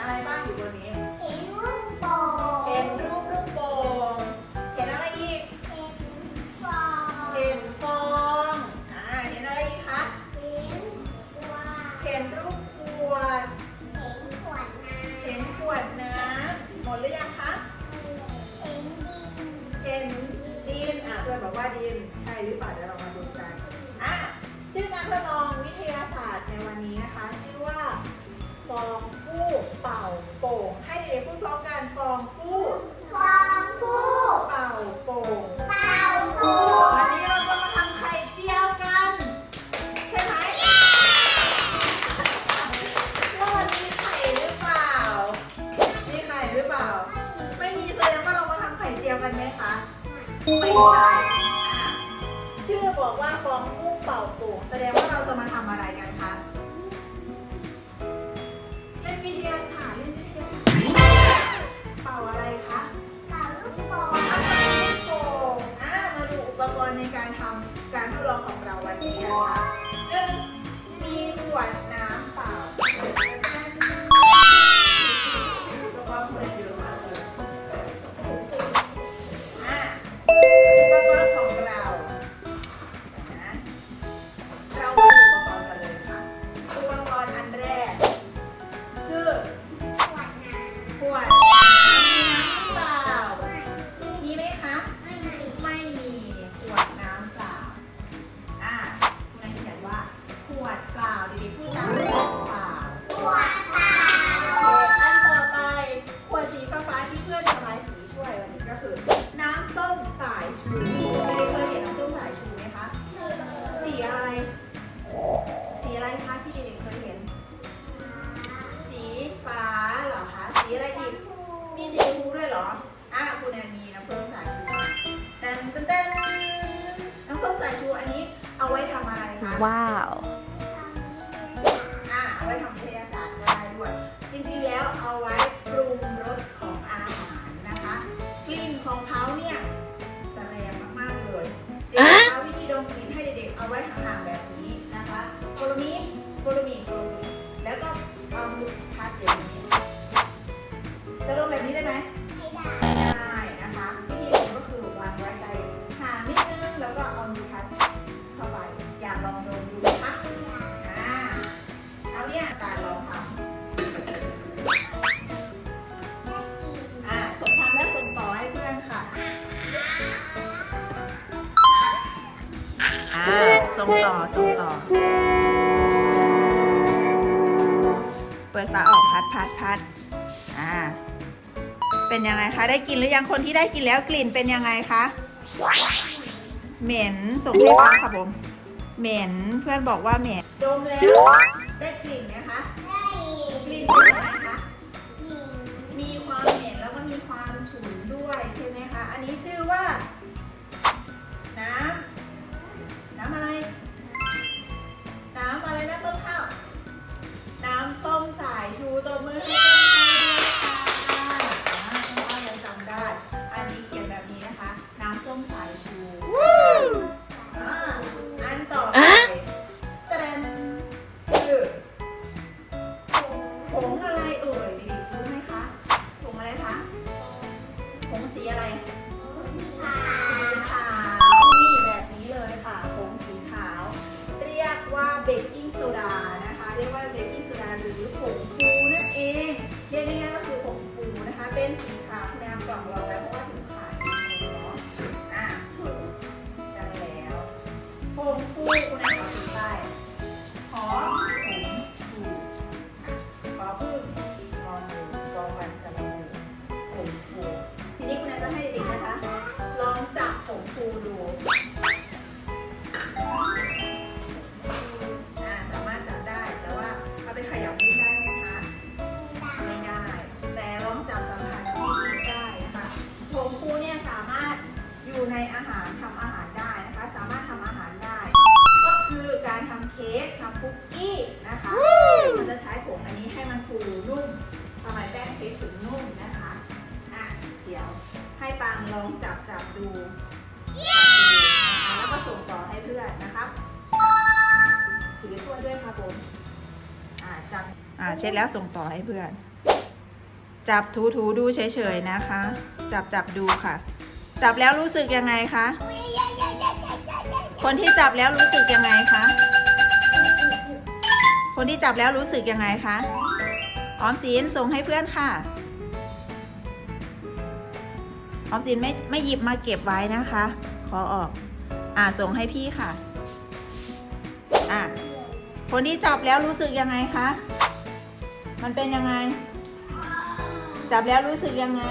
อะไรบ้างอยู่บนนี้ เห็นลูกโป่งเห็นรูปลูกโป่งเห็นอะไรอีก เห็นฟองเห็นฟองอ่าเห็นอะไรอีกคะเห็นกวางเห็นรูปขวด เห็นขวดน้ำเห็นขวดน้ำหมดหรือยังคะเห็นดินเห็นดินอะเพื่อนบอกว่าดินใช่หรือเปล่าเดี๋ยวเรามาดูกันอะชื่องานทดลอง ราะการฟองฟู everyone. คือ น้ำส้มสายชู ปิดฝาออกพัดพัดพัดอ่า เป็นยังไงคะ ได้กลิ่นหรือยังคนที่ได้กลิ่นแล้วกลิ่นเป็นยังไงคะ เหม็นสมงให้ฟัค่ะผมเหม็นเพื่อนบอกว่าเหม็นดมแล้ว ได้กลิ่นไหมคะ ได้กลิ่น 谢谢我的朋友们。 ลองจับจับดูแล้วก็ส่งต่อให้เพื่อนนะครับถือถ้วยด้วยค่ะบผมจับอ่าเช็ดแล้วส่งต่อให้เพื่อน จับถูถูดูเฉยๆนะคะ จับจับดูค่ะ จับแล้วรู้สึกยังไงคะคนที่จับแล้วรู้สึกยังไงคะคนที่จับแล้วรู้สึกยังไงคะออมสินส่งให้เพื่อนค่ะ ออมสินไม่ไม่หยิบมาเก็บไว้นะคะ ขอออก อ่าส่งให้พี่ค่ะ อ่าคนที่จับแล้วรู้สึกยังไงคะ มันเป็นยังไง จับแล้วรู้สึกยังไง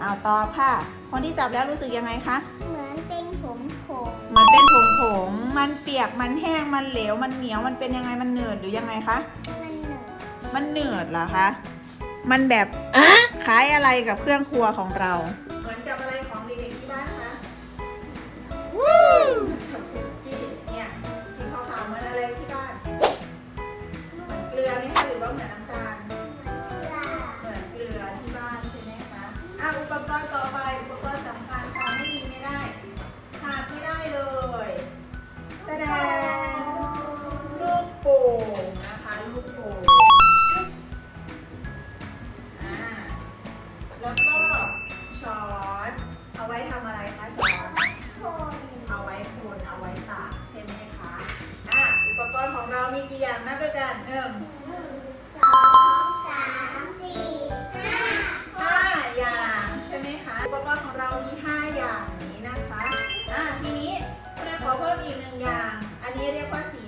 เอาตอบค่ะ คนที่จับแล้วรู้สึกยังไงคะ เหมือนเป็นผงผงมันเป็นผงผง มันเปียก มันแห้ง มันเหลว มันเหนียว มันเป็นยังไง มันเหนืดหรือยังไงคะ มันเหนืดมันเหนืดเหรอคะ มันแบบอะ ขายอะไรกับเครื่องครัวของเรา หนึ่งอย่าง อันนี้เรียกว่าสี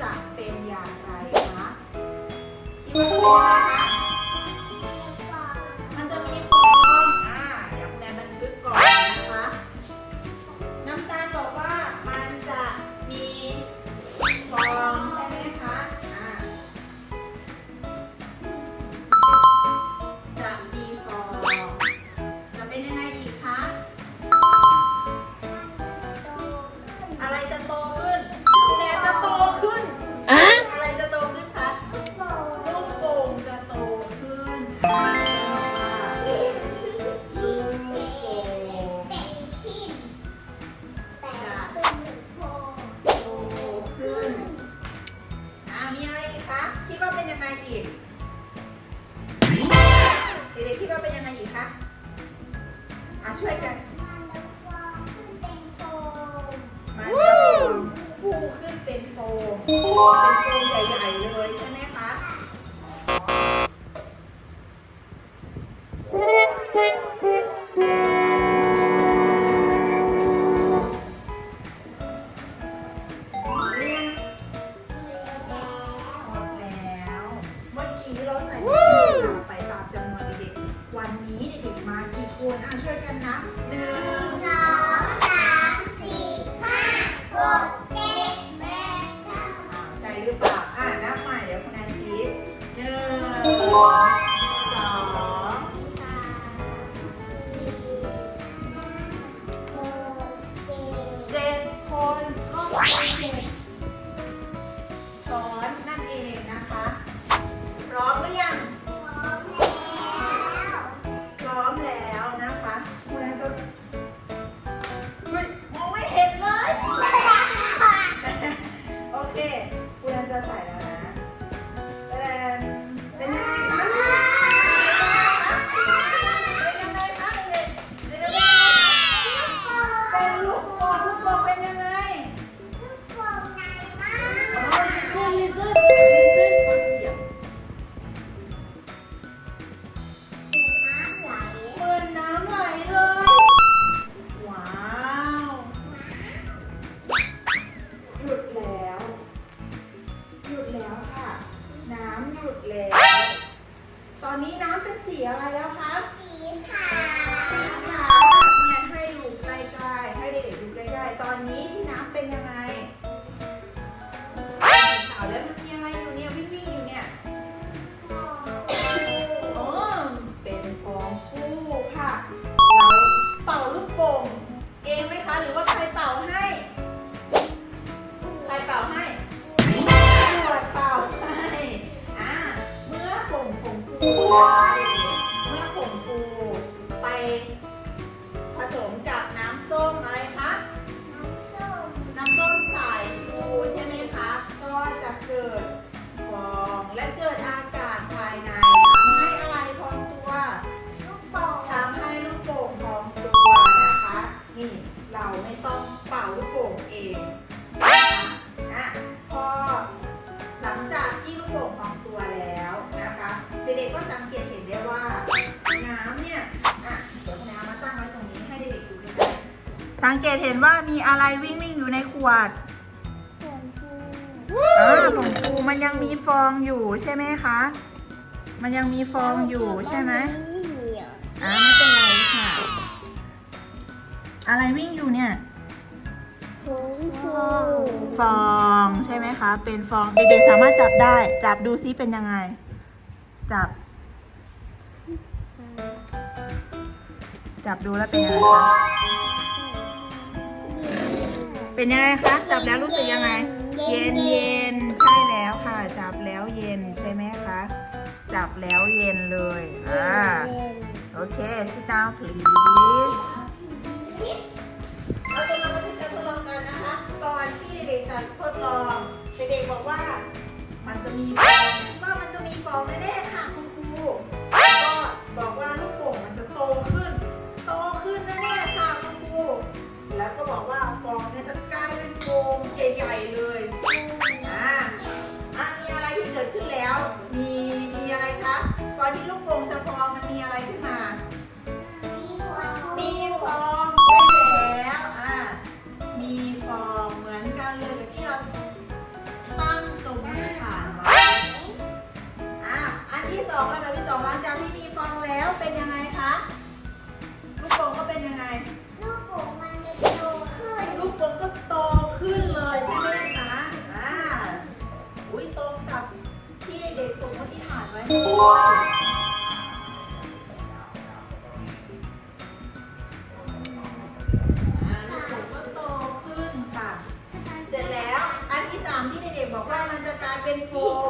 จะเป็นอย่างไรคะคิดว่าถูกไหมคะ เด็กๆก็สังเกตเห็นได้ว่าน้ำเนี่ยอะเดี๋ยวน้ำมาตั้งไว้ตรงนี้ให้เด็กๆดูกันสังเกตเห็นว่ามีอะไรวิ่งวิ่งอยู่ในขวดอ่าผงฟูมันยังมีฟองอยู่ใช่ไหมคะ มันยังมีฟองอยู่ใช่ไหมอ่าไม่เป็นไรค่ะ อะไรวิ่งอยู่เนี่ยฟองฟองใช่ไหมคะ เป็นฟอง เด็กๆสามารถจับได้ จับดูซิเป็นยังไง จับ จับดูแล้วเป็นยังไงคะเป็นยังไงคะจับแล้วรู้สึกยังไง เย็นเย็นใช่แล้วค่ะ จับแล้วเย็นใช่ไหมคะจับแล้วเย็นเลยอ่าโอเค sit down please เราจะทดลองกันนะคะ ก่อนที่เด็กจะทดลอง เด็กๆบอกว่ามันจะมี มีฟองแน่ๆค่ะคุณครูก็บอกว่าลูกโป่งมันจะโตขึ้น โตขึ้นแน่ๆค่ะคุณครูแล้วก็บอกว่าฟองเนี่ยจะกลายเป็นโป่งใหญ่ๆเลย people.